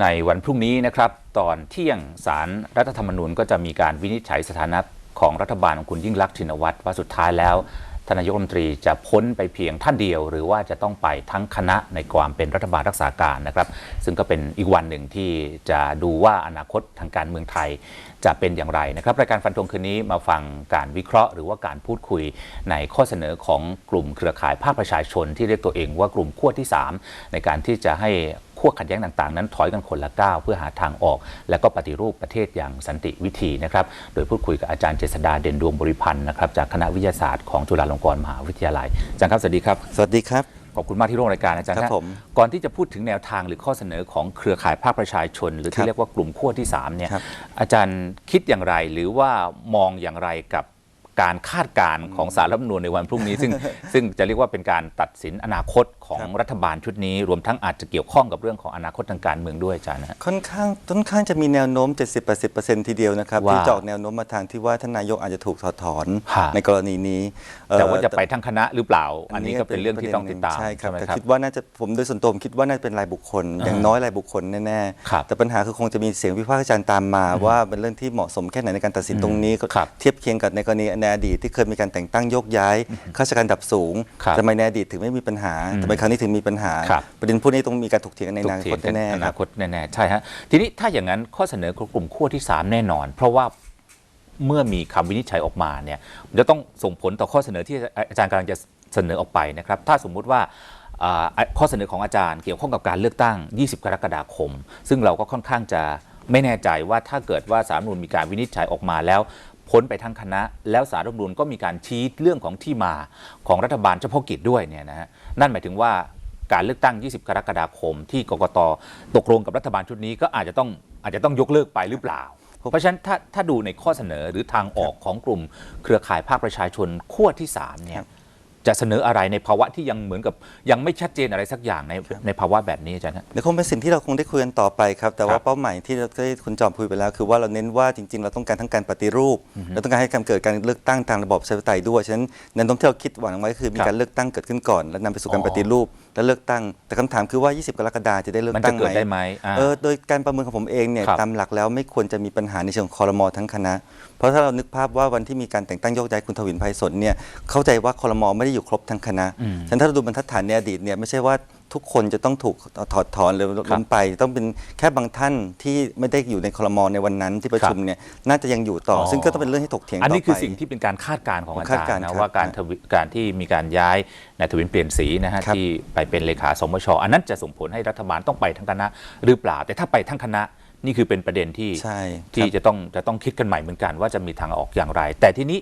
ในวันพรุ่งนี้นะครับตอนเที่ยงสารรัฐธรรมนูญก็จะมีการวินิจฉัยสถานะของรัฐบาลของคุณยิ่งลักษณ์ชินวัตรว่าสุดท้ายแล้วทานนายกรัฐมนตรีจะพ้นไปเพียงท่านเดียว หรือว่าจะต้องไปทั้งคณะในความเป็นรัฐบาลรักษาการนะครับ ซึ่งก็เป็นอีกวันหนึ่งที่จะดูว่าอนาคตทางการเมืองไทยจะเป็นอย่างไรนะครับรายการฟันธงคืนนี้มาฟังการวิเคราะห์ หรือว่าการพูดคุยในข้อเสนอของกลุ่มเครือข่ายภาคประชาชน ที่เรียกตัวเองว่ากลุ่มขั้วที่ 3 ในการที่จะให้ ขั้วขัดแย้งต่างๆ นั้นถอยกันคนละก้าวเพื่อหาทางออก และก็ปฏิรูปประเทศอย่างสันติวิธีนะครับ โดยพูดคุยกับอาจารย์เจษดาเด่นดวงบริพันธ์นะครับจากคณะวิทยาศาสตร์ของจุฬาลงกรณ์มหาวิทยาลัยอาจารย์ครับสวัสดีครับ สวัสดีครับขอบคุณมากที่ร่วมรายการอาจารย์ครับฮะผมก่อนที่จะพูดถึงแนวทางหรือข้อเสนอของเครือข่ายภาคประชาชน หรือครัที่บเรียกว่ากลุ่มขั้วที่3เนี่ยครับอาจารย์คิดอย่างไรหรือว่ามองอย่างไรกับการคาดการณ์ของสารรัฐธรรมนูญในวันพรุ่งนี้ ซึ่งซึ่งจะเรียกว่าเป็นการตัดสินอนาคต ของรัฐบาลชุดนี้ รวมทั้งอาจจะเกี่ยวข้องกับเรื่องของอนาคตทางการเมืองด้วยอาจารย์นะฮะค่อนข้างค่อนข้างจะมีแนวโน้ม 70-80%ทีเดียวนะครับว่าที่จะออกแนวโน้มมาทางที่ว่าท่านนายกอาจจะถูกถอดถอนฮะในกรณีนี้เอ่อแต่ว่าจะไปทั้งคณะหรือเปล่า อันนี้ก็เป็นเรื่องที่ต้องติดตามใช่ครับไหมแต่ครับคิดว่าน่าจะผมโดยส่วนตัวผมคิดว่าน่าจะเป็นรายบุคคล อย่างน้อยรายบุคคลแน่ครับๆแต่ปัญหาคือคงจะมีเสียงวิพากษ์วิจารณ์ตามมา ว่าเป็นเรื่องที่เหมาะสมแค่ไหนในการตัดสินตรงนี้ก็ครับเทียบเคียงกับในกรณีในอดีตที่เคยมีการแต่งตั้งโยกย้ายข้าราชการระดับสูงครับทำไมในอดีตถึงไม่มีปัญหาทำไมครั้งนี้ถึงมีปัญหา ครับ ประเด็นพวกนี้ต้องมีการถกเถียงกันในอนาถกเถีคยตงกันแน่อๆคนารับ คตแน่ๆใช่ฮะทีนี้ถ้าอย่างนั้นข้อเสนอของกลุ่มขั้วที่ 3 แน่นอน เพราะว่าเมื่อมีคำวินิจฉัยออกมาเนี่ยมันจะต้องส่งผลต่อข้อเสนอที่อาจารย์กำลังจะเสนอออกไปนะครับ ถ้าสมมุติว่าอ่าข้อเสนอของอาจารย์เกี่ยวข้องกับการเลือกตั้ง 20 กรกฎาคม ซึ่งเราก็ค่อนข้างจะไม่แน่ใจว่าถ้าเกิดว่าสารรัฐธรรมนูญมีการวินิจฉัยออกมาแล้ว พ้นไปทั้งคณะ แล้วสารรัฐธรรมนูญก็มีการชี้เรื่องของที่มาของรัฐบาลเฉพาะกิจด้วยเนี่ยนะฮะนั่นหมายถึงว่าการเลือกตั้ง 20 กรกฎาคม ที่กกตตกลงกับรัฐบาลชุดนี้ก็อาจจะต้องอาจจะต้องยกเลิกไปหรือเปล่า เพราะฉะนั้นถ้าถ้าดูในข้อเสนอหรือทางออกของกลุ่มเครือข่ายภาคประชาชนขั้วที่3เนี่ย จะเสนออะไรในภาวะที่ยังเหมือนกับยังไม่ชัดเจนอะไรสักอย่างในในภาวะแบบนี้อาจารย์ฮะ เดี๋ยวคงเป็นสิ่งที่เราคงได้คุยกันต่อไปครับ แต่คว่ารับเป้าหมายที่เราได้คุณจอมคุยไปแล้ว คือว่าเราเน้นว่าจริง ๆ เราต้องการทั้งการปฏิรูป เราต้องการให้การเกิดการเลือกตั้งทางระบอบประชาธิปไตยด้วย ฉะนั้นแนวโน้มที่เราคิดหวังไว้คือมีครับการเลือกตั้งเกิดขึ้นก่อน แล้วนำไปสู่การอ๋อปฏิรูป และเลือกตั้ง แต่คำถามคือว่า 20 กรกฎาคมจะได้เลือกมันตั้จะงเกิไหดมได้ไหมอ่า เออโดยการประเมินของผมเองเนี่ยครับ ตามหลักแล้วไม่ควรจะมีปัญหาในเชิงของคอรมอทั้งคณะ เพราะถ้าเรานึกภาพว่าวันที่มีการแต่งตั้งโยกย้ายคุณทวินไพศาลเนี่ยเข้าใจว่าคอรมอไม่ได้อยู่ครบทั้งคณะอืมฉะนั้นถ้าเราดูบรรทัดฐานในอดีตเนี่ยไม่ใช่ว่า ทุกคนจะต้องถูกถอดถอนหรือล้มไป ต้องเป็นแค่บางท่านที่ไม่ได้อยู่ในคอรมอในวันนั้นที่ประชุมเนี่ยน่าจะยังอยู่ต่อออซึ่งก็ต้องเป็นเรื่องที่ถกเถียงต่อัอนไปนี้คือสิ่งที่เป็นการคาดการณ์ของผมอาคาจาดรการย์ณ์นะครับว่าการทวิการที่มีการย้ายนายทวินเปลี่ยนสีนะฮะครับที่ไปเป็นเลขาสมชอันนั้นจะส่งผลให้รัฐบาลต้องไปทั้งคณะหรือเปล่า แต่ถ้าไปทั้งคณะนี่คือเป็นประเด็นที่ใช่ที่ครับจะต้องจะต้องคิดกันใหม่เหมือนกันว่าจะมีทางออกอย่างไร แต่ทีนี้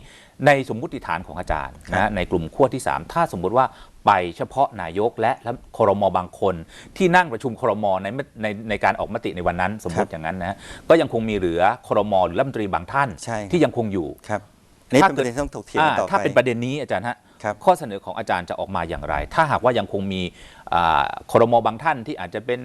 ในสมมุติฐานของอาจารย์ครันะบในกลุ่มขั้วที่ 3 ถ้าสมมุติว่า ไปเฉพาะนายกและและครมบางคน ที่นั่งประชุมครมในในในการออกมติในวันนั้น สมมติอย่างนั้นนะก็ยังคงมีเหลือครมหรือรัฐมนตรีบางท่านใช่ที่ยังคงอยู่ครับอันนี่ถ้าเป็นประเด็นที่ต้องถกเถียงอ่ากันต่อไปถ้าเป็นประเด็นนี้อาจารย์ฮะครับข้อเสนอของอาจารย์จะออกมาอย่างไร ถ้าหากว่ายังคงมีอ่าครมบางท่านที่อาจจะเป็น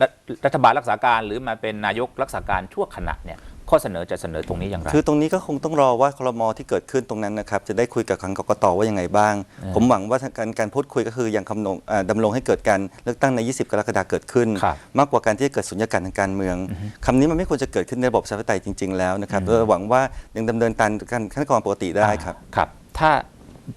รัฐรัฐบาลรักษาการ หรือมาเป็นนายกรักษาการชั่วขณะเนี่ย ข้อเสนอจะเสนอตรงนี้อย่างไร คือตรงนี้ก็คงต้องรอว่าคลมที่เกิดขึ้นตรงนั้นนะครับจะได้คุยกับทางกกตว่ายังไงบ้าง ผมหวังว่าทางการการพูดคุยก็คือยังคำนงเอ่อดำรงให้เกิดการเลือกตั้งใน 20 กรกฎาคมเกิดขึ้น ครับมากกว่าการที่จะเกิดสุญญากาศทางการเมืองคำนี้มันไม่ควรจะเกิดขึ้นในระบบประชาธิปไตยจริง ๆ แล้วนะครับเราหวังว่ายังดำเนินตามการขั้นตอนปกติได้ครับครับ ถ้า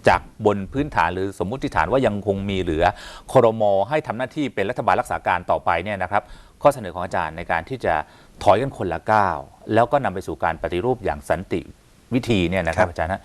จากบนพื้นฐานหรือสมมุติฐานว่ายังคงมีเหลือครมให้ทำหน้าที่เป็นรัฐบาลรักษาการต่อไปเนี่ยนะครับ ข้อเสนอของอาจารย์ในการที่จะ ถอยกันคนละก้าวแล้วก็นำไปสู่การปฏิรูปอย่างสันติวิธีเนี่ยนะครับครับอาจารย์ฮะ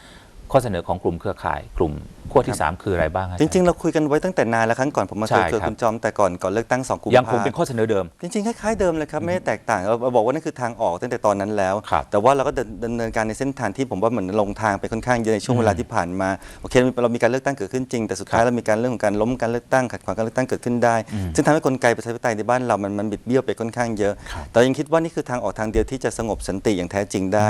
ข้อเสนอของกลุ่มเครือข่ายกลุ่มขั้วที่ 3 คืออะไรบ้างฮะจริง ๆ เราคุยกันไว้ตั้งแต่นานแล้วครั้งก่อนผมมาใช่เคยเจอครับคุณจอมแต่ก่อนก่อนเลือกตั้ง2กุมยังคงภาเป็นข้อเสนอเดิม จริงๆคล้ายๆเดิมเลยครับไม่ได้แตกต่างเราเราบอกว่านั่นคือทางออกตั้งแต่ตอนนั้นแล้วครับแต่ว่าเราก็เดินดำเนินการในเส้นทางที่ผมว่าเหมือนลงทางไปค่อนข้างเยอะในช่วงเวลาที่ผ่านมาโอเคเรามีการเลือกตั้งเกิดขึ้นจริงแต่สุดท้ายเรามีการเรื่องของการล้มการเลือกตั้งขัดขวางการเลือกตั้งเกิดขึ้นได้ ซึ่งทำให้กลไกประชาธิปไตยในบ้านเรามันมันบิดเบี้ยวไปค่อนข้างเยอะครับแต่ยังคิดว่านี่คือทางออกทางเดียวที่จะสงบสันติอย่างแท้จริงได้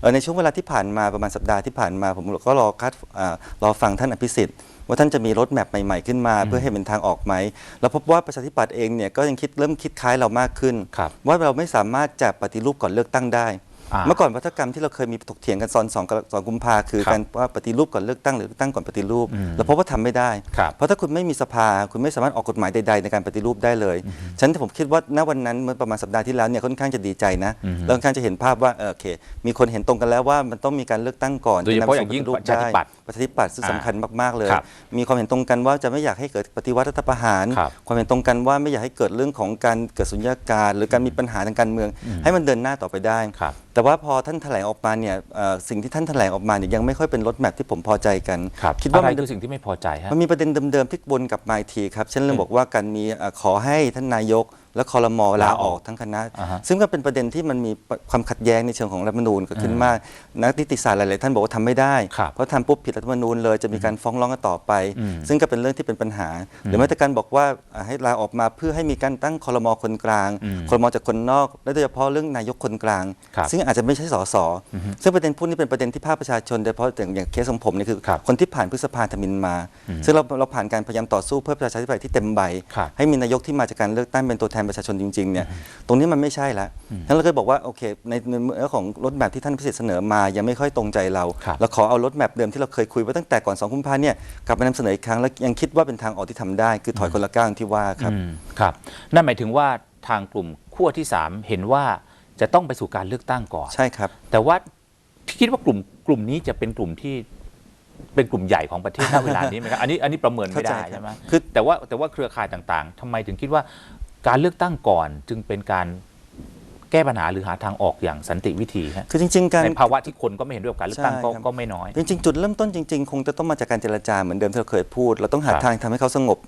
เอ่อในช่วงเวลาที่ผ่านมาประมาณสัปดาห์ที่ผ่านมาผมก็รอคาดอ่ารอฟังท่านอภิสิทธิ์ว่าท่านจะมีรถแมพใหม่ๆขึ้นมา เพื่อให้เป็นทางออกไหม แล้วพบว่าประชาธิปัตย์เองเนี่ยก็ยังคิดเริ่มคิดคล้ายเรามากขึ้นครับว่าเราไม่สามารถจะปฏิรูปก่อนเลือกตั้งได้อ่า เมื่อก่อนวัฒกรรมที่เราเคยมีถกเถียงกันซอนสองสองกุมภาคือครับการว่าปฏิรูปก่อนเลือกตั้งหรือเลือกตั้งก่อนปฏิรูปอืมเราพบว่าทำไม่ได้ครับเพราะถ้าคุณไม่มีสภาคุณไม่สามารถออกกฎหมายใด ๆ ในการปฏิรูปได้เลยฉะนั้นผมคิดว่าณวันนั้นเมื่อประมาณสัปดาห์ที่แล้วเนี่ยค่อนข้างจะดีใจนะอืมเราค่อนข้างจะเห็นภาพว่าเออโอเค มีคนเห็นตรงกันแล้วว่ามันต้องมีการเลือกตั้งก่อนโดยเฉพาะอย่างยิ่งจนำสู่ประชาธิปัตย์ประชาธิปัตย์ซึ่งอ่าสำคัญมากๆเลยครับมีความเห็นตรงกันว่าจะไม่อยากให้เกิดปฏิวัติรัฐประหารครับความเห็นตรงกันว่าไม่อยากให้เกิดเรื่องของการเกิดสุญญากาศหรือการมีปัญหาทางการเมือง ให้มันเดินหน้าต่อไปได้ครับแต่ว่าพอท่านแถลงออกมาเนี่ยเอ่อสิ่งที่ท่านแถลงออกมาเนี่ยยังไม่ค่อยเป็นรถแมพที่ผมพอใจกันครับคิดว่าอะไรมันคือสิ่งที่ไม่พอใจฮะ มันมีประเด็นเดิมๆที่วนกลับมาอีกทีครับ เช่นเรื่องบอกว่าการมีเอ่อขอให้ท่านนายก และคอรมอลาลาออออกกทั้งคณะอ่าฮะซึ่งก็เป็นประเด็นที่มันมีความขัดแย้งในเชิงของรัฐธรรมนูญเกิดขึ้นมาก นักนิติศาสตร์หลาย ๆ ท่านบอกว่าทำไม่ได้ครับเพราะทำปุ๊บผิดรัฐธรรมนูญเลยจะมีการฟ้องร้องกันต่อไปอืมซึ่งก็เป็นเรื่องที่เป็นปัญหา หรือแม้แต่การบอกว่าอ่าให้ลาออกมาเพื่อให้มีการตั้งคอรมอคนกลางอืมคอรมอจากคนนอก และโดยเฉพาะเรื่องนายกคนกลางครับซึ่งอาจจะไม่ใช่สสซึ่งประเด็นพวกนี้เป็นประเด็นที่ภาคประชาชนโดยเฉพาะอย่างอย่างเคสของผมเนี่ยคือครับคนที่ผ่านพฤษภาธมินมา ซึ่งเราเราผ่านการพยายามต่อสู้เพื่อประชาธิปไตยที่เต็มใบครับให้มีนายกที่มาจากการเลือกตั้งเป็นตัวแทนประชาชนจริงๆเนี่ยตรงนี้มันไม่ใช่แล้วฉะนั้นเราก็บอกว่าโอเคในในเรื่องของรถแมพที่ท่านพิสิทธิ์เสนอมายังไม่ค่อยตรงใจเราครับเราขอเอารถแมพเดิมที่เราเคยคุยไว้ตั้งแต่ก่อน2กุมภาเนี่ยกลับมานำเสนออีกครั้งแล้วยังคิดว่าเป็นทางออกที่ทำได้ คือถอยคนละก้าวอย่างที่ว่าครับอืมครับ นั่นหมายถึงว่าทางกลุ่มขั้วที่ 3 เห็นว่าจะต้องไปสู่การเลือกตั้งก่อนใช่ครับ แต่ว่าคิดว่ากลุ่มกลุ่มนี้จะเป็นกลุ่มที่เป็นกลุ่มใหญ่ของประเทศณเวลานี้ไหมครับอันนี้อันนี้ประเมินไม่ได้เข้าใจครับใช่ไหมคือแต่ว่าแต่ว่าเครือข่ายต่างๆทำไมถึงคิดว่า การเลือกตั้งก่อนจึงเป็นการแก้ปัญหาหรือหาทางออกอย่างสันติวิธีฮะคือจริงๆการในภาวะที่คนก็ไม่เห็นด้วยกับการเลือกตั้งก็ใช่ครับก็ไม่น้อย จริงๆ จุดเริ่มต้นจริงๆ คงจะต้องมาจากการเจรจาเหมือนเดิมที่เราเคยพูด เราต้องหาครับทางทำให้เขาสงบ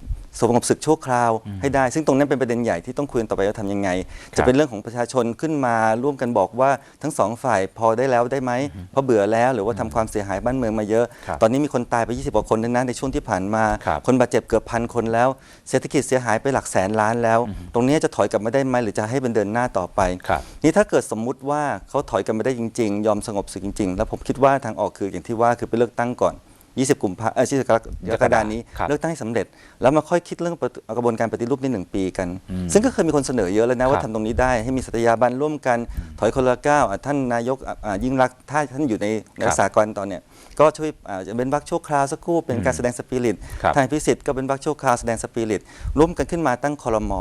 สงบศึกชั่วคราวให้ได้ ซึ่งตรงนั้นเป็นประเด็นใหญ่ที่ต้องคุยกันต่อไปว่าทำยังไงครัจะบเป็นเรื่องของประชาชนขึ้นมาร่วมกันบอกว่าทั้งสองฝ่ายพอได้แล้วได้ไหมเพราะเบื่อแล้วหรือว่าทำความเสียหายบ้านเมืองมาเยอะครับตอนนี้มีคนตายไป 20กว่าคนแล้วนะในช่วงที่ผ่านมาครับคนบาดเจ็บเกือบพันคนแล้ว เศรษฐกิจเสียหายไปหลักแสนล้านแล้ว ตรงนี้จะถอยกลับมาได้ไหมหรือจะให้เป็นเดินหน้าต่อไปครับนี่ถ้าเกิดสมมุติว่าเขาถอยกันไม่ได้จริง ๆ ยอมสงบศึกจริง ๆ แล้วผมคิดว่าทางออกคืออย่างที่ว่าคือไปเลือกตั้งก่อน 20กุมภาเออ20กรกฎาคมนี้ครับเลือกตั้งให้สำเร็จ แล้วมาค่อยคิดเรื่องกระบวนการปฏิรูปในหนึ่งปีกันซึ่งก็เคยมีคนเสนอเยอะแล้วนะว่าครับทำตรงนี้ได้ให้มีสัตยาบันร่วมกันถอยคนละก้าวอะท่านนายกอะอะยิ่งรักษณ์ถ้าท่านอยู่ในในสากลตอนเนี้ยก็ช่วยอ่าจะเป็นวักชั่วคราวสักครู่เป็นการแสดงสปิริตครับทางพิสิทธิ์ก็เป็นวักชั่วคราวแสดงสปิริตร่วมกันขึ้นมาตั้งคอรมอ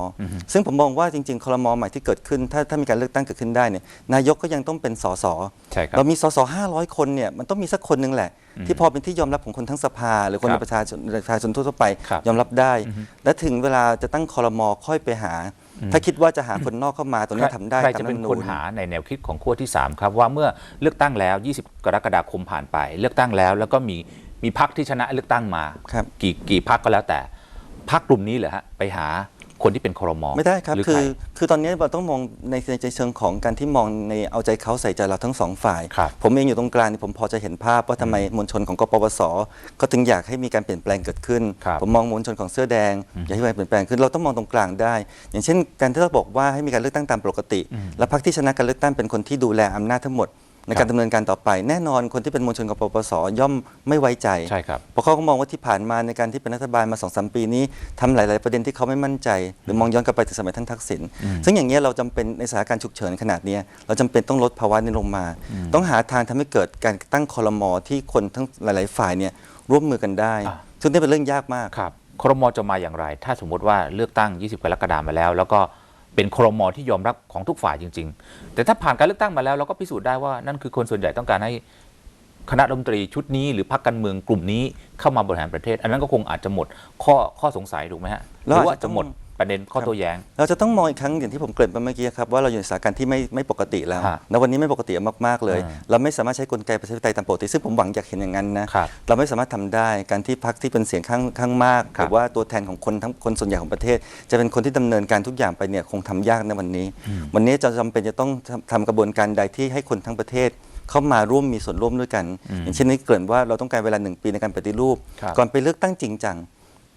ซึ่งผมมองว่าจริงๆคอรมอใหม่ที่เกิดขึ้น ถ้าถ้ามีการเลือกตั้งเกิดขึ้นได้เนี่ยนายกก็ยังต้องเป็นสส ใช่ครับ เรามีสสห้าร้อยคนเนี่ยมันต้องมีสักคนหนึ่งแหละที่พอเป็นที่ยอมรับของคนทั้งสภา หรือคนครัในบประชาชนประชาชนทั่วๆไปครับยอมรับได้ และถึงเวลาจะตั้งคอรมอค่อยไปหา ถ้าคิดว่าจะหาคนนอกเข้ามาตรงนี้ทำได้ใครตามจะรัฐเป็ธรนรมคนนูญหาในแนวคิดของขั้วที่ 3 ครับ ว่าเมื่อเลือกตั้งแล้ว 20 กรกฎาคมผ่านไป เลือกตั้งแล้ว แล้วก็มีมีพักที่ชนะเลือกตั้งมาครับกี่กี่พักก็แล้วแต่พักกลุ่มนี้เหรอฮะไปหา คนที่เป็นครมไม่ได้ครับหรือคืใครอคือตอนนี้เราต้องมองในในเชิงของการที่มองในเอาใจเขาใส่ใจเราทั้งสองฝ่าย ครับ ผมเองอยู่ตรงกลางนี่ผมพอจะเห็นภาพว่าทำไมมวลชนของกปปสก็ถึงอยากให้มีการเปลี่ยนแปลงเกิดขึ้น ครับผมมองมวลชนของเสื้อแดง อยากให้มีการเปลี่ยนแปลงขึ้นเราต้องมองตรงกลางได้ อย่างเช่นการที่เราบอกว่าให้มีการเลือกตั้งตามปกติ และพรรคที่ชนะการเลือกตั้งเป็นคนที่ดูแลอำนาจทั้งหมด ในการดำเนินการต่อไป แน่นอนคนที่เป็นมวลชนกปปสย่อมไม่ไว้ใจ ใช่ครับ เพราะเขาก็มองว่าที่ผ่านมาในการที่เป็นรัฐบาลมาสองสามปีนี้ทำหลาย ๆ ประเด็นที่เขาไม่มั่นใจ หรือมองย้อนกลับไปถึงสมัยท่านทักษิณซึ่งอย่างนี้ยเราจำเป็นในสถานการณ์ฉุกเฉินขนาดเนี้ยเราจำเป็นต้องลดภาวะนี้ลงมา ต้องหาทางทำให้เกิดการตั้งคอรมอที่คนทั้งหลาย ๆ ฝ่ายเนี่ยร่วมมือกันได้ อ่าซึ่งนี่เป็นเรื่องยากมาก ครับครมจะมาอย่างไร ถ้าสมมติว่าเลือกตั้ง 20 กรกฎาคมมาแล้ว แล้วก็ เป็นครมที่ยอมรับของทุกฝ่ายจริง ๆ แต่ถ้าผ่านการเลือกตั้งมาแล้วเราก็พิสูจน์ได้ว่านั่นคือคนส่วนใหญ่ต้องการให้คณะรัฐมนตรีชุดนี้หรือพรรคการเมืองกลุ่มนี้เข้ามาบริหารประเทศ อันนั้นก็คงอาจจะหมดข้อข้อสงสัยถูกไหมฮะหรือว่าจะหมด ประเด็นข้อโต้แย้ง เราจะต้องมองอีกครั้งอย่างที่ผมเกริ่นไปเมื่อกี้ครับว่าเราอยู่ในสถานการณ์ที่ไม่ไม่ปกติแล้วฮะแล้ววันนี้ไม่ปกติมากๆเลยอ่าเราไม่สามารถใช้กลไกประชาธิปไตยตามปกติซึ่งผมหวังอยากเห็นอย่างนั้นนะครับเราไม่สามารถทำได้การที่พรรคที่เป็นเสียงข้างข้างมากครัหบรือว่าตัวแทนของคนทั้งคนส่วนใหญ่ของประเทศ จะเป็นคนที่ดำเนินการทุกอย่างไปเนี่ยคงทำยากในวันนี้ วันนี้จะจำเป็นจะต้องทำทำกระบวนการใดที่ให้คนทั้งประเทศ เข้ามาร่วมมีส่วนร่วมด้วยกัน อย่างเช่นนี้เกริ่นว่าเราต้องการเวลาหนึ่งปีในการปฏิรูป ครับ ก่อนไปเลือกตั้งจริงจัง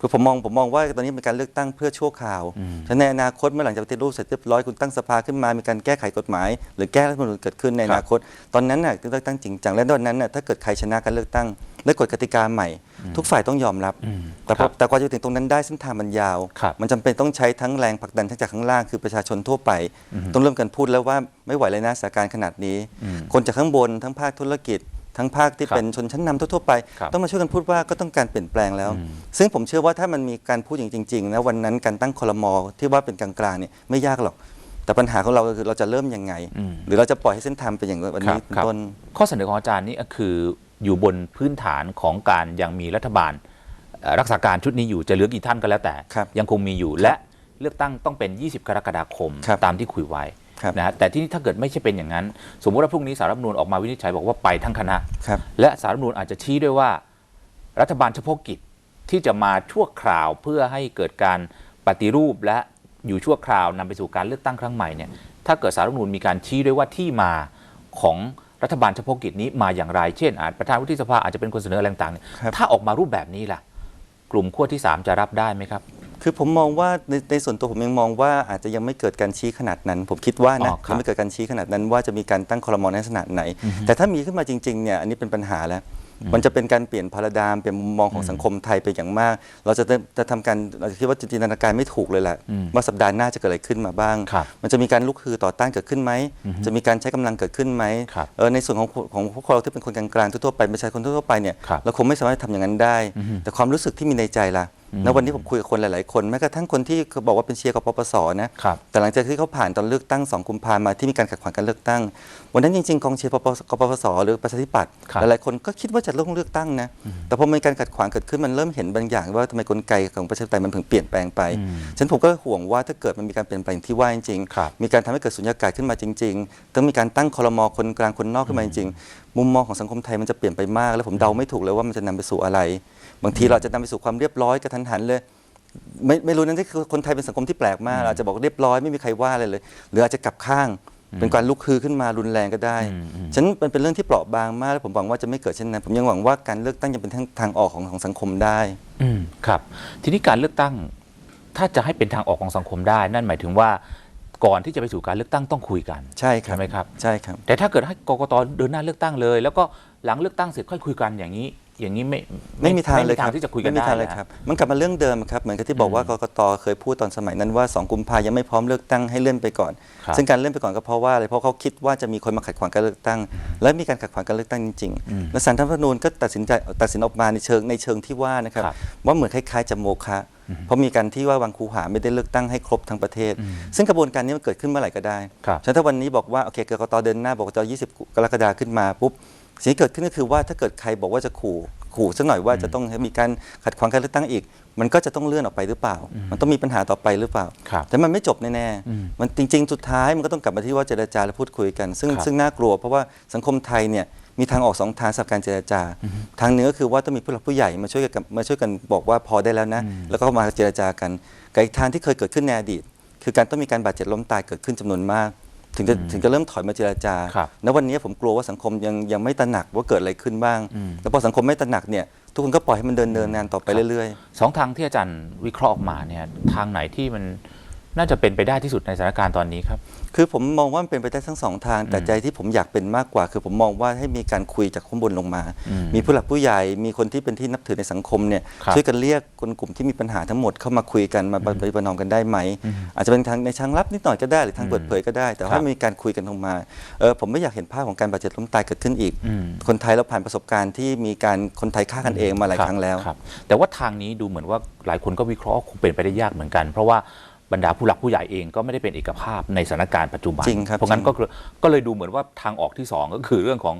คือผมมองผมมองว่าตอนนี้เป็นการเลือกตั้งเพื่อชั่วคราวฉะนั้นในอนาคตเมื่อหลังจากปฏิรูปเสร็จเรียบร้อยคุณตั้งสภาขึ้นมา มีการแก้ไขกฎหมาย หรือแก้รัฐธรรมนูญเกิดขึ้นในอนาคต ตอนนั้นน่ะเลือกตั้งจริงจังและตอนนั้นน่ะถ้าเกิดใครชนะการเลือกตั้งและกฎกติกาใหม่ ทุกฝ่ายต้องยอมรับอืมแต่พครัอบแต่กว่าจะถึงตรงนั้นได้เส้นทางมันยาวครับมันจำเป็นต้องใช้ทั้งแรงผลักดันทั้งจากข้างล่างคือประชาชนทั่วไป ต้องเริ่มกันพูดแล้วว่าไม่ไหวเลยนะสถานการณ์ขนาดนี้อืมคนจากข้างบนทั้งภาคธุรกิจ ทั้งภาคที่ครับเป็นชนชั้นนำทั่วๆไป ครับต้องมาช่วยกันพูดว่าก็ต้องการเปลี่ยนแปลงแล้ว อืม ซึ่งผมเชื่อว่าถ้ามันมีการพูดอย่างจริงๆนะวันนั้นการตั้งคอรมอที่ว่าเป็นกลางๆเนี่ยไม่ยากหรอก แต่ปัญหาของเราก็คือเราจะเริ่มยังไง อืม หรือเราจะปล่อยให้เส้นทางเป็นอย่างวันนี้ครับเป็นครับ ต้น ข้อเสนอของอาจารย์นี่ก็คืออยู่บนพื้นฐานของการยังมีรัฐบาลเอ่อรักษาการชุดนี้อยู่จะเหลือกี่ท่านก็แล้วแต่ ครับยังคงมีอยู่และเลือกตั้งต้องเป็น 20 กรกฎาคมครับ ตามที่คุยไว้ครับ นะฮะแต่ที่นี่ถ้าเกิดไม่ใช่เป็นอย่างนั้น สมมติว่าพรุ่งนี้สารรัฐธรรมนูญออกมาวินิจฉัยบอกว่าไปทั้งคณะครับและสารรัฐธรรมนูญอาจจะชี้ด้วยว่า รัฐบาลเฉพาะกิจที่จะมาชั่วคราวเพื่อให้เกิดการปฏิรูปและอยู่ชั่วคราวนำไปสู่การเลือกตั้งครั้งใหม่เนี่ยถ้าเกิดสารรัฐธรรมนูญมีการชี้ด้วยว่าที่มาของรัฐบาลเฉพาะกิจนี้มาอย่างไร เช่น อาจประธานวุฒิสภาอาจจะเป็นคนเสนออะไรต่างๆเนี่ยครับถ้าออกมารูปแบบนี้ล่ะ กลุ่มขั้วที่ 3 จะรับได้ไหมครับ คือผมมองว่าในในส่วนตัวผมยังมองว่าอาจจะยังไม่เกิดการชี้ขนาดนั้น ผมคิดว่านะอ๋อครับยังไม่เกิดการชี้ขนาดนั้นว่าจะมีการตั้งคอรมอในลักษณะไหน แต่ถ้ามีขึ้นมาจริงๆเนี่ยอันนี้เป็นปัญหาแล้ว มันจะเป็นการเปลี่ยนพาราดามเปลี่ยนมุมมองของสังคมไทยไปอย่างมาก เราจะจะทำการเราจะคิดว่าจินตนาการไม่ถูกเลยแหละอืมว่าสัปดาห์หน้าจะเกิดอะไรขึ้นมาบ้าง ครับ มันจะมีการลุกฮือต่อต้านเกิดขึ้นไหม จะมีการใช้กำลังเกิดขึ้นไหมครับเออในส่วนของของพวกเราที่เป็นคนกลางๆทั่วๆไปประชาชนทั่วๆไปเนี่ยครับเราคงไม่สามารถทำอย่างนั้นได้ แต่ความรู้สึกที่มีในใจล่ะ ณวันนี้ผมคุยกับคนหลาย ๆ คนแม้กระทั่งคนที่เขาบอกว่าเป็นเชียร์กปปสนะ ครับ แต่หลังจากที่เขาผ่านตอนเลือกตั้ง2กุมภามาที่มีการขัดขวางการเลือกตั้ง วันนั้นจริง ๆ กองเชียร์ปปกปปสหรือประชาธิปัตย์ครับ หลาย ๆ คนก็คิดว่าจะต้องเลือกตั้งนะ แต่พอมีการขัดขวางเกิดขึ้นมันเริ่มเห็นบางอย่างว่าทำไมกลไกของประชาธิปไตยมันถึงเปลี่ยนแปลงไป ฉะนันผมก็ห่วงว่าถ้าเกิดมันมีการเปลี่ยนแปลงที่ว่าจริงครับๆมีการทำให้เกิดสุญญากาศขึ้นมาจริงๆ ต้องมีการตั้งคอรมอคนกลางคนนอกขึ้นมาจริงๆ มุมมองของสังคมไทยมันจะเปลี่ยนไปมาก แล้วผมเดาไม่ถูกเลยว่ามันจะนำไปสู่อะไร บางทีเราจะนำไปสู่ความเรียบร้อยกระทันหันเลย ไม่ไม่รู้นั่นที่คือคนไทยเป็นสังคมที่แปลกมากเราจะบอกเรียบร้อยไม่มีใครว่าอะไรเลย หรืออาจจะกลับข้างเป็นการลุกฮือขึ้นมารุนแรงก็ได้อืมอืมฉะนันมันเป็นเรื่องที่เปราะบางมากและผมหวังว่าจะไม่เกิดเช่นนั้น ผมยังหวังว่าการเลือกตั้งยังเป็นทางทางออกของของสังคมได้อืมครับ ทีนี้การเลือกตั้งถ้าจะให้เป็นทางออกของสังคมได้ นั่นหมายถึงว่าก่อนที่จะไปสู่การเลือกตั้งต้องคุยกัน ใช่ครับไหมครับ ใช่ครับ แต่ถ้าเกิดให้กกตเดินหน้าเลือกตั้งเลย แล้วก็หลังเลือกตั้งเสร็จค่อยคุยกันอย่างนี้ อย่างนี้ไม่ไม่มีทางเลยไม่ครับที่จะคุยกันไม่มีได้ทางเลยนะครับ มันกลับมาเรื่องเดิมครับ เหมือนกับที่บอกว่ากกตเคยพูดตอนสมัยนั้นว่า 2 กุมภายังไม่พร้อมเลือกตั้งให้เลื่อนไปก่อนครับซึ่งการเลื่อนไปก่อนก็เพราะว่าอะไรเพราะเขาคิดว่าจะมีคนมาขัดขวางการเลือกตั้ง และมีการขัดขวางการเลือกตั้งจริงอืมๆและศาลรัฐธรรมนูญก็ตัดสินใจตัดสินออกมาในเชิงในเชิงที่ว่านะครับครับว่าเหมือนคล้ายๆจะโมฆะเพราะมีการที่ว่าวังคูหาไม่ได้เลือกตั้งให้ครบทั้งประเทศ ซึ่งกระบวนการนี้มันเกิดขึ้นเมื่อไหร่ก็ได้ครับฉะนั้นถ้าวันนี้บอกว่าโอเคกกตเดินหน้าบอกว่าจะเอา20 กรกฎาคมขึ้นมาปุ๊บ สิ่งที่เกิดขึ้นก็คือว่าถ้าเกิดใครบอกว่าจะขู่ขู่สักหน่อยว่าจะต้องให้มีการขัดขวางการเลือกตั้งอีก มันก็จะต้องเลื่อนออกไปหรือเปล่า มันต้องมีปัญหาต่อไปหรือเปล่าครับแต่มันไม่จบแน่อืมๆมันจริง ๆ สุดท้ายมันก็ต้องกลับมาที่ว่าเจรจาและพูดคุยกัน ซึ่งครับซึ่งน่ากลัว เพราะว่าสังคมไทยเนี่ยมีทางออกสองทางสำหรับการเจรจา ทางหนึ่งก็คือว่าต้องมีผู้หลักผู้ใหญ่มาช่วยกันมาช่วยกันบอกว่าพอได้แล้วนะ แล้วก็มาเจรจากันกับอีกทางที่เคยเกิดขึ้นในอดีต คือการต้องมีการบาดเจ็บล้มตายเกิดขึ้นจำนวนมาก ถึงจะถึงจะเริ่มถอยมาเจรจาครับณวันนี้ผมกลัวว่าสังคมยังยังไม่ตระหนักว่าเกิดอะไรขึ้นบ้างอืมแล้วพอสังคมไม่ตระหนักเนี่ยทุกคนก็ปล่อยให้มันเดินเนินนานต่อไปเรื่อยสองทางที่อาจารย์วิเคราะห์ออกมาเนี่ยทางไหนที่มัน น่าจะเป็นไปได้ที่สุดในสถานการณ์ตอนนี้ครับๆคือผมมองว่ามันเป็นไปได้ทั้งสองทาง แต่ใจที่ผมอยากเป็นมากกว่า คือผมมองว่าให้มีการคุยจากข้างบนลงมาอืมมีผู้หลักผู้ใหญ่ มีคนที่เป็นที่นับถือในสังคมเนี่ยครับช่วยกันเรียกคนกลุ่มที่มีปัญหาทั้งหมดเข้ามาคุยกันมาปฏิบัตินอมกันได้ไหม อาจจะเป็นทางในทางลับนิดหน่อยก็ได้หรือทางเปิดเผยก็ได้ แต่ครัว่าบมีการคุยกันลงมาเออผมไม่อยากเห็นภาพของการบาดเจ็บล้มตายเกิดขึ้นอีกอืมคนไทยเราผ่านประสบการณ์ที่มีการคนไทยฆ่ากันเองมาหลายครั้งแล้วครับแต่ว่าทางนี้ดูเหมือนว่าหลายคนก็วิเคราะห์คงเป็นไปได้ยากเหมือนกัน เพราะว่า บรรดาผู้หลักผู้ใหญ่เองก็ไม่ได้เป็นเอกภาพในสถานการณ์ปัจจุบัน จริงครับเพราะงั้นจริงก็คือก็เลยดูเหมือนว่าทางออกที่สองก็คือเรื่องของ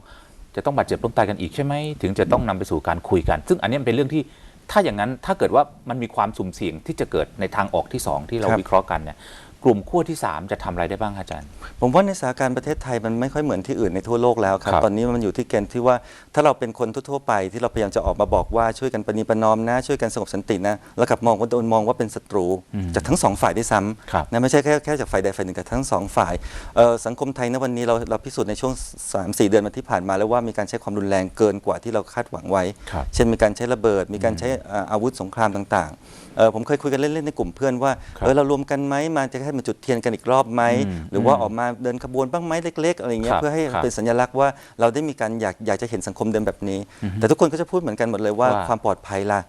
จะต้องบาดเจ็บล้มตายกันอีกใช่ไหมถึงจะต้องนำไปสู่การคุยกัน ซึ่งอันนี้มันเป็นเรื่องที่ถ้าอย่างนั้นถ้าเกิดว่ามันมีความสุ่มเสี่ยงที่จะเกิดในทางออกที่สองที่เราวิเคราะห์กันเนี่ย กลุ่มขั้วที่ 3 จะทำอะไรได้บ้างอาจารย์ ผมว่าในสถานการณ์ประเทศไทยมันไม่ค่อยเหมือนที่อื่นในทั่วโลกแล้วครับ ครับตอนนี้มันอยู่ที่เกณฑ์ที่ว่าถ้าเราเป็นคนทั่วๆไปที่เราพยายามจะออกมาบอกว่าช่วยกันปณีประนอมนะ ช่วยกันสงบสันตินะแล้วกลับมองว่าโดนมองว่าเป็นศัตรูจากทั้งสองฝ่ายด้วยซ้ครับำนะไม่ใช่แค่แค่จากฝ่ายใดฝ่ายหนึ่งแต่ทั้งสองฝ่ายเอ่อสังคมไทยในวันนี้เราเราพิสูจน์ในช่วง3-4เดือนมาที่ผ่านมาแล้วว่ามีการใช้ความรุนแรงเกินกว่าที่เราคาดหวังไว้ ครับ เช่นมีการใช้ระเบิด มีการใช้เอ่ออาวุธสงครามต่างๆ เอ่อผมเคยคุยกันเล่นๆในกลุ่มเพื่อนว่าครับเออเรารวมกันไหมมาจะให้มันจุดเทียนกันอีกรอบไหมอืมหรือว่าออกมาเดินขบวนบ้างไหมเล็ก ๆ อะไรเงี้คยรับเพื่อให้ครับเป็นสัญลักษณ์ว่าเราได้มีการอยากอยากจะเห็นสังคมเดินแบบนี้ แต่ทุกคนก็จะพูดเหมือนกันหมดเลยว่าว่าความปลอดภัยล่ะ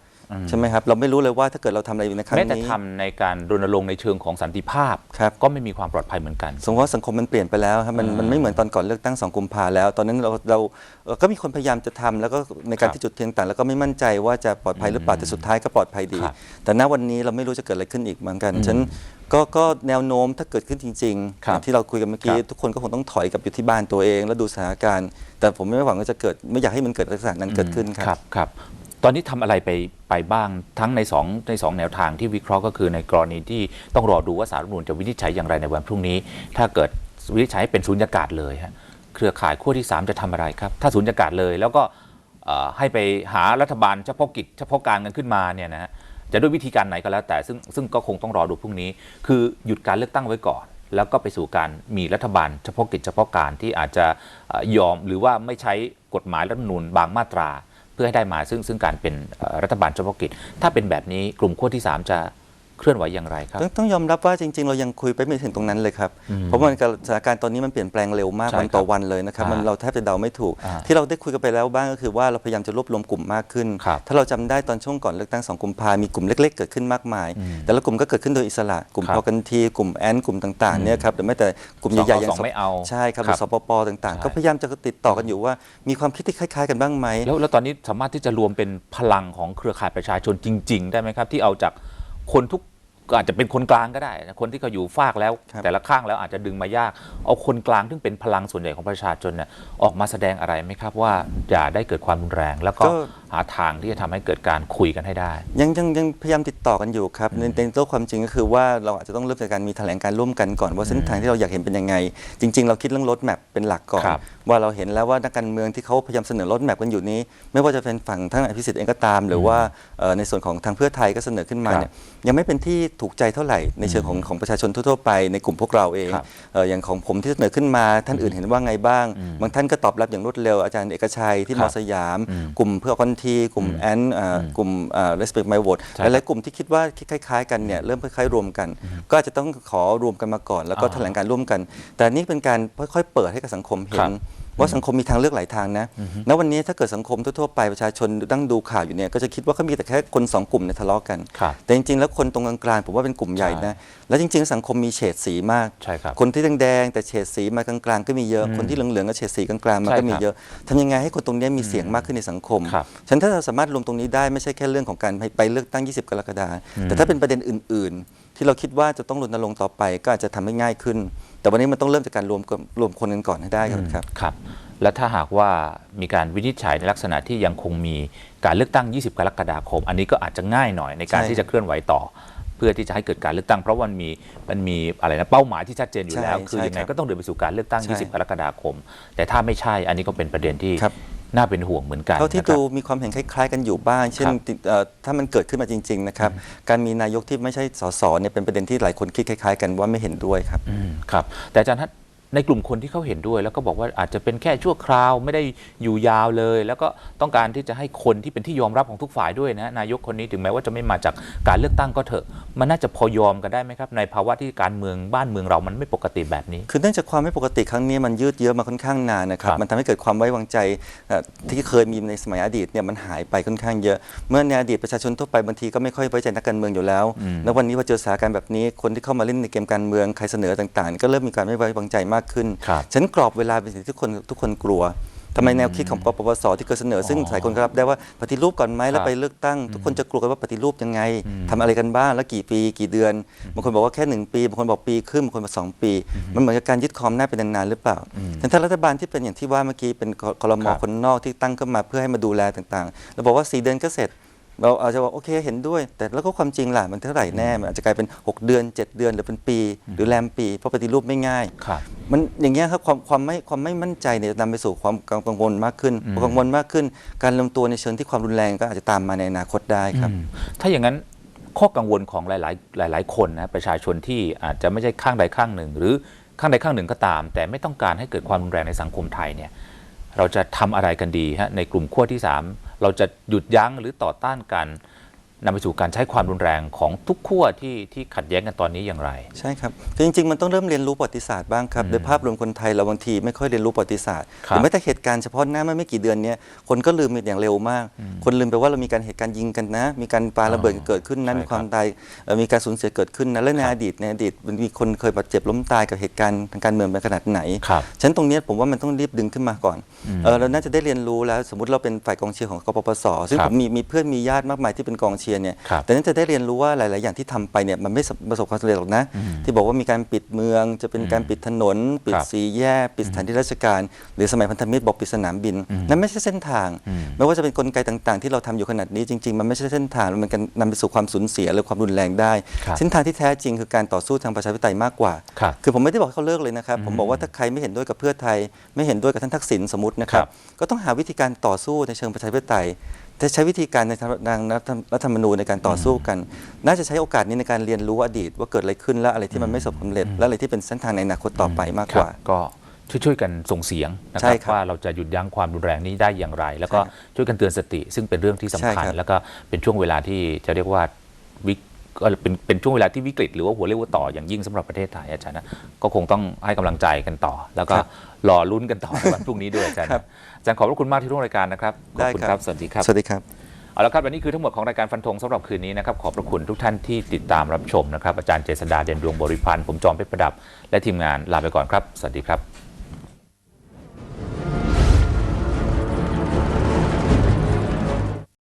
ใช่ไหมครับ เราไม่รู้เลยว่าถ้าเกิดเราทำอะไรอยู่ในครั้งแม้แต่นี้ ทำในการรณรงค์ในเชิงของสันติภาพ ครับ ก็ไม่มีความปลอดภัยเหมือนกัน สมมติว่าสังคมมันเปลี่ยนไปแล้วครับมันมันไม่เหมือนตอนก่อนเลือกตั้งสองกุมภาแล้ว ตอนนั้นเราเราเอ่อก็มีคนพยายามจะทำแล้วก็ในการครับที่จุดเทียนต่างแล้วก็ไม่มั่นใจว่าจะปลอดภัยหรือเปล่าแต่สุดท้ายก็ปลอดภัยดี ครับแต่ณวันนี้เราไม่รู้จะเกิดอะไรขึ้นอีกเหมือนกันฉะนันก็ก็แนวโน้มถ้าเกิดขึ้นจริงๆครับอย่างที่เราคุยกันเมื่อกี้ครับ ทุกคนก็คงต้องถอยกลับอยู่ที่บ้านตัวเอง แล้วดูสถานการณ์ แต่ผมไม่หวังว่าจะเกิดไม่อยากให้มันเกิดลักษณะนั้นเกิดขึ้นคครัรับบครับ ตอนนี้ทำอะไรไปไปบ้างทั้งในสองในสองแนวทางที่วิเคราะห์ก็คือในกรณีที่ต้องรอดูว่าสารรัฐมนูญจะวินิจฉัยอย่างไรในวันพรุ่งนี้ ถ้าเกิดวินิจฉัยเป็นศูนยากาศเลยฮะเครือข่ายขั้วที่ 3 จะทำอะไรครับ ถ้าศูนยากาศเลย แล้วก็ให้ไปหารัฐบาลเฉพาะกิจเฉพาะการกันขึ้นมาเนี่ยนะฮะจะด้วยวิธีการไหนก็แล้วแต่ซึ่งซึ่งก็คงต้องรอดูพรุ่งนี้ คือหยุดการเลือกตั้งไว้ก่อน แล้วก็ไปสู่การมีรัฐบาลเฉพาะกิจเฉพาะการที่อาจจะยอมหรือว่าไม่ใช้กฎหมายรัฐมนูญบางมาตรา เพื่อให้ได้มาซึ่งซึ่งการเป็นรัฐบาลเฉพาะกิจ ถ้าเป็นแบบนี้กลุ่มขั้วที่ 3 จะ เคลื่อนไหวอย่างไรครับ ต้องต้องยอมรับว่าจริง ๆ เรายังคุยไปไม่ถึงตรงนั้นเลยครับเพราะมันสถานการณ์ตอนนี้มันเปลี่ยนแปลงเร็วมากใช่วันต่อครับวันเลยนะครับอ่ามัมันเราแทบจะเดาไม่ถูก อ่าที่เราได้คุยกันไปแล้วบ้างก็คือว่าเราพยายามจะรวบรวมกลุ่มมากขึ้น ครับถ้าเราจำได้ตอนช่วงก่อนเลือกตั้งสองกุมภามีกลุ่มเล็ก ๆ เกิดขึ้นมากมายแต่ละกลุ่มก็เกิดขึ้นโดยอิสระ กลุ่มครับพอกันที กลุ่มแอนกลุ่มต่างๆเนี่ยครับหรือแม้แต่กลุ่มใหญ่ๆสองไม่เอาใช่ครับหครัรืบอสปปต่างใช่ ๆ ก็พยายามจะติดต่อกันอยู่ว่ามีความคิดที่คล้ายๆกันบ้างไหม แล้วแล้วตอนนี้สามารถที่จะรวมเป็นพลังของเครือข่ายประชาชนจริง ๆ ได้ไหมครับ ที่เอาจาก คนทุกก็อาจจะเป็นคนกลางก็ได้นะคนที่เขาอยู่ฝากแล้ว ครับ แต่ละข้างแล้วอาจจะดึงมายาก เอาคนกลางซึ่งเป็นพลังส่วนใหญ่ของประชาชนเนี่ยออกมาแสดงอะไรไหมครับว่าอย่าได้เกิดความรุนแรง แล้วก็ก็หาทางที่จะทำให้เกิดการคุยกันให้ได้ ยังยังยังพยายามติดต่อกันอยู่ครับในในโลกความจริงก็คือว่าเราอาจจะต้องเริ่มจากการมีแถลงการร่วมกันก่อนว่าเส้นทางที่เราอยากเห็นเป็นยังไง จริง ๆ เราคิดเรื่องรถแมพเป็นหลักก่อนครับว่าเราเห็นแล้วว่านักการเมืองที่เขาพยายามเสนอรถแมพกันอยู่นี้ ไม่ว่าจะเป็นฝั่งทั้งอภิสิทธิ์เองก็ตาม หรือว่าเอ่อในส่วนของทางเพื่อไทยก็เสนอขึ้นมาครับเนี่ยยังไม่เป็นที่ถูกใจเท่าไหร่ในเชิงของของประชาชนทั่วๆไปในกลุ่มพวกเราเองครับเอ่ออย่างของผมที่เสนอขึ้นมาท่านอื่นเห็นว่าไงบ้าง บางท่านก็ตอบรับอย่างรวดเร็วอาจารย์เอกชัยที่คมรับสยามอืมกลุ่มเพื่อคอนทีกลุ่มแอนเอ่อกลุ่มเอ่อ respect my vote ใช่หลายๆกลุ่มที่คิดว่าคิดคล้ายๆกันเนี่ยเริ่มคล้ายๆรวมกัน ก็อาจจะต้องขอรวมกันมาก่อน แล้วก็อ่าแถลงการร่วมกัน แต่นี่เป็นการค่อยๆเปิดให้กับสังคมเห็ครันบ ว่าสังคมมีทางเลือกหลายทางนะณวันนี้ถ้าเกิดสังคมทั่วๆไปประชาชนนั่งดูข่าวอยู่เนี่ยก็จะคิดว่าเขามีแต่แค่คนสองกลุ่มเนี่ยทะเลาะกันครับแต่จริงๆ แล้วคนตรงกลางๆผมว่าเป็นกลุ่มใหญ่นะแล้วจริง ๆ สังคมมีเฉดสีมากใช่ครับคนที่แดงๆแต่เฉดสีมากลางๆก็มีเยอะคนที่เหลืองๆก็เฉดสีกลางๆมันก็มีใช่ครับเยอะทำยังไงให้คนตรงเนี้ยมีเสียงมากขึ้นในสังคมครับฉะนันถ้าเราสามารถรวมตรงนี้ได้ไม่ใช่แค่เรื่องของการให้ไปเลือกตั้ง 20 กรกฎาคมแต่ถ้าเป็นประเด็นอื่น ๆ ที่เราคิดว่าจะต้องรณรงค์ต่อไปก็อาจจะทำให้ง่ายขึ้น แต่วันนี้มันต้องเริ่มจากการรวมกับรวมคนกันก่อนให้ได้ครับครับ ครับ และถ้าหากว่ามีการวินิจฉัยในลักษณะที่ยังคงมีการเลือกตั้ง 20 กรกฎาคม อันนี้ก็อาจจะง่ายหน่อยในการใช่ที่จะเคลื่อนไหวต่อ เพื่อที่จะให้เกิดการเลือกตั้งเพราะมันมีมันมีอะไรนะเป้าหมายที่ชัดเจนอยู่แล้ว ใช่คือยังไงใช่ครับก็ต้องเดินไปสู่การเลือกตั้ง ใช่20 กรกฎาคม แต่ถ้าไม่ใช่อันนี้ก็เป็นประเด็นที่ครับ น่าเป็นห่วงเหมือนกันเท่าที่นะครับดูมีความเห็นคล้ายๆ กันอยู่บ้าง เช่นครับเอ่อถ้ามันเกิดขึ้นมาจริง ๆ นะครับ การมีนายกที่ไม่ใช่สสเนี่ยเป็นประเด็นที่หลายคนคิดคล้าย ๆ กันว่าไม่เห็นด้วยครับอืมครับ แต่อาจารย์ทัศน์ ในกลุ่มคนที่เขาเห็นด้วย แล้วก็บอกว่าอาจจะเป็นแค่ชั่วคราวไม่ได้อยู่ยาวเลย แล้วก็ต้องการที่จะให้คนที่เป็นที่ยอมรับของทุกฝ่ายด้วยนะนายกคนนี้ถึงแม้ว่าจะไม่มาจากการเลือกตั้งก็เถอะ มันน่าจะพอยอมกันได้ไหมครับ ในภาวะที่การเมืองบ้านเมืองเรามันไม่ปกติแบบนี้ คือเนื่องจากความไม่ปกติครั้งนี้มันยืดเยื้อมาค่อนข้างนานนะครับครับมันทำให้เกิดความไว้วางใจเอ่อที่เคยมีในสมัยอดีตเนี่ยมันหายไปค่อนข้างเยอะ เมื่อในอดีตประชาชนทั่วไปบางทีก็ไม่ค่อยไว้ใจนักการเมืองอยู่แล้วแล้ววันนี้พอเจอสถานการณ์แบบนี้คนที่เข้ามาเล่นในเกมการเมืองใครเสนอต่างๆ ก็เริ่มมีการไม่ไว้วางใจมากขึ้นครับฉะนันกรอบเวลาเป็นสิ่งที่ทุกคนทุกคนกลัวทำไมแนวคิดของกปปสที่เคยเสนอ ซึ่งหลายคนก็รับได้ว่าปฏิรูปก่อนไหมแล้วไปเลือกตั้ง ทุกคนจะกลัวกันว่าปฏิรูปยังไงทำอะไรกันบ้างแล้วกี่ปีกี่เดือนบางคนบอกว่าแค่หนึ่งปีบางคนบอกปีครึ่งบางคนบอกสองปี มันเหมือนกับการยึดครองหน้าจเป็นนานๆหรือเปล่าแต่ถ้ารัฐบาลที่เป็นอย่างที่ว่าเมื่อกี้เป็นคอรมครัอบคนนอกที่ตั้งขึ้นมาเพื่อให้มาดูแลต่างๆเราบอกว่าสี่เดือนก็เสร็จ เราอาจจะบอกโอเคเห็นด้วย แต่แล้วก็ความจริงล่ะมันเท่าไหร่แน่มันอาจจะกลายเป็น 6 เดือน 7 เดือนหรือเป็นปี หรือแรมปี เพราะปฏิรูปไม่ง่าย ครับ มันอย่างเงี้ยครับความความไม่ความไม่มั่นใจเนี่ยจะนำไปสู่ความกังวลมากขึ้นพอกังวลมากขึ้น การลงตัวในเชิงที่ความรุนแรงก็อาจจะตามมาในอนาคตได้ครับ อืมถ้าอย่างนั้นข้อกังวลของหลาย ๆ หลาย ๆ คนนะประชาชนที่อาจจะไม่ใช่ข้างใดข้างหนึ่ง หรือข้างใดข้างหนึ่งก็ตาม แต่ไม่ต้องการให้เกิดความรุนแรงในสังคมไทยเนี่ยเราจะทำอะไรกันดีฮะในกลุ่มขั้วที่3 เราจะหยุดยั้งหรือต่อต้านกัน นำไปสู่การใช้ความรุนแรงของทุกขั้วที่ที่ขัดแย้งกันตอนนี้อย่างไร ใช่ครับคือจริงๆ มันต้องเริ่มเรียนรู้ประวัติศาสตร์บ้างครับโดยภาพรวมคนไทยเราบางทีไม่ค่อยเรียนรู้ประวัติศาสตร์ครับหรือแม้แต่เหตุการณ์เฉพาะหน้าเมื่อไม่กี่เดือนเนี้ยคนก็ลืมอย่างเร็วมาก คนลืมไปว่าเรามีการเหตุการณ์ยิงกันนะ มีการปาระเบิดเกิดขึ้นนะใช่มีความครับตายเอ่อมีการสูญเสียเกิดขึ้นนะและในครับอดีตในอดีตมันมีคนเคยบาดเจ็บล้มตายกับเหตุการณ์ทางการเมืองเป็นขนาดไหนครับฉะนันตรงเนี้ยผมว่ามันต้องรีบดึงขึ้นมาก่อนเออเราน่าจะได้เรียนรู้แล้วสมมติเราเป็นฝ่ายกองเชียร์ของกปปสซึ่งครับผมมีมีเพื่อนมีญาติมากมายที่เป็นกองเชียร์เนี่ยครับแต่นั้นจะได้เรียนรู้ว่าหลาย ๆ อย่างที่ทำไปเนี่ยมันไม่ประสบความสำเร็จหรอกนะ ที่บอกว่ามีการปิดเมือง จะเป็นการปิดถนน ปิดครับสีแยกปิดสถานที่ราชการ หรือสมัยพันธมิตรบอกปิดสนามบิน นั่นไม่ใช่เส้นทาง ไม่ว่าจะเป็นกลไกต่าง ๆ ที่เราทำอยู่ขนาดนี้จริง ๆ มันไม่ใช่เส้นทางมันกันนำไปสู่ความสูญเสียหรือความรุนแรงได้ ครับ เส้นทางที่แท้จริงคือการต่อสู้ทางประชาธิปไตยมากกว่า ครับ คือผมไม่ได้บอกให้เขาเลิกเลยนะครับ ผมบอกว่าถ้าใครไม่เห็นด้วยกับเพื่อไทย ไม่เห็นด้วยกับท่านทักษิณสมมตินะครับ ครับก็ต้องหาวิธีการต่อสู้ในเชิงประชาธิปไตย จะใช้วิธีการในทางรัฐธรรมนูญในการต่อสู้กัน น่าจะใช้โอกาสนี้ในการเรียนรู้อดีต ว่าเกิดอะไรขึ้นและอะไรที่มันไม่ประสบความสำเร็จ และอะไรที่เป็นเส้นทางในอนาคตต่อไปมากกว่าครับก็ช่วยๆกันส่งเสียงนะคใช่รับครับว่าเราจะหยุดยั้งความรุนแรงนี้ได้อย่างไร แล้วก็ใช่ช่วยกันเตือนสติ ซึ่งเป็นเรื่องที่สำใช่คัญครับแล้วก็เป็นช่วงเวลาที่จะเรียกว่าวิ กก็เป็นเป็นช่วงเวลาที่วิกฤตหรือว่าหัวเรียวหัวต่ออย่างยิ่งสำหรับประเทศไทยอาจารย์นะก็คงต้องให้กำลังใจกันต่อ แล้วก็รอลุ้นกันต่อในวันพรุ่งนี้ด้วยอาจารย์ครับอาจารย์ขอบพระคุณมากที่ร่วมรายการนะครับขอบคุณได้คครัรับบสวัสดีครับสวัสดีครับเอาละครับวันนี้คือทั้งหมดของรายการฟันธงสำหรับคืนนี้นะครับขอบพระคุณทุกท่านที่ติดตามรับชมนะครับอาจารย์เจษดาเด่นดวงบริพันธ์ผมจอมเพชรประดับ และทีมงานลาไปก่อนครับสวัสดีครับ